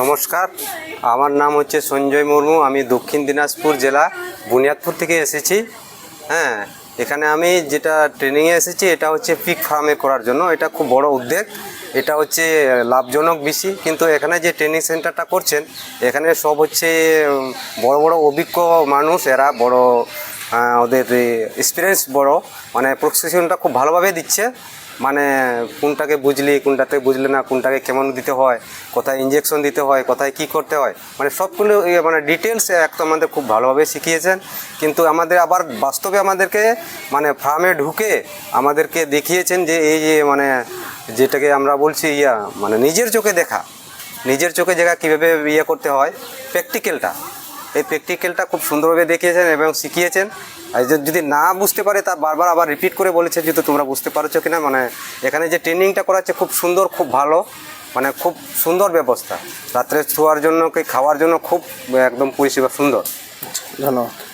নমস্কার। আমার নাম হচ্ছে সঞ্জয় মুর্মু, আমি দক্ষিণ দিনাজপুর জেলা, বুনিয়াদপুর থেকে এসেছি। হ্যাঁ এখানে আমি যেটা ট্রেনিংয়ে এসেছি, এটা হচ্ছে পিক ফার্মে করার জন্য। এটা খুব বড় উদ্যোগ। এটা হচ্ছে লাভজনক বেশি। কিন্তু এখানে যে ট্রেনিং সেন্টারটা করছেন, এখানে সব হচ্ছে বড় বড় অভিজ্ঞ মানুষ, এরা বড় ওদের এক্সপিরিয়েন্স বড়। মানে প্রশিক্ষণটা খুব ভালোভাবে দিচ্ছে। মানে কোনটাকে বুঝলি, কোনটাতে বুঝলে না, কোনটাকে কেমন দিতে হয়, কোথায় ইঞ্জেকশন দিতে হয়, কোথায় কি করতে হয়। মানে সবগুলো মানে ডিটেলস এক তো আমাদের খুব ভালোভাবে শিখিয়েছেন। কিন্তু আমাদের আবার বাস্তবে আমাদেরকে মানে ফার্মে ঢুকে আমাদেরকে দেখিয়েছেন যে এই যে মানে যেটাকে আমরা বলছি ইয়া মানে নিজের চোখে দেখা। নিজের চোখে জায়গা কীভাবে ইয়ে করতে হয় প্র্যাকটিক্যালটা এই প্র্যাকটিক্যালটা খুব সুন্দরভাবে দেখিয়েছেন এবং শিখিয়েছেন। আর যে- যদি না বুঝতে পারে, তা বারবার আবার রিপিট করে বলেছে, যেহেতু তোমরা বুঝতে পারছ কিনা মানে এখানে যে ট্রেনিংটা করাচ্ছে খুব সুন্দর, খুব ভালো মানে খুব সুন্দর ব্যবস্থা। রাত্রে শোয়ার জন্য কি খাওয়ার জন্য খুব, একদম পরিষেবা সুন্দর। ধন্যবাদ।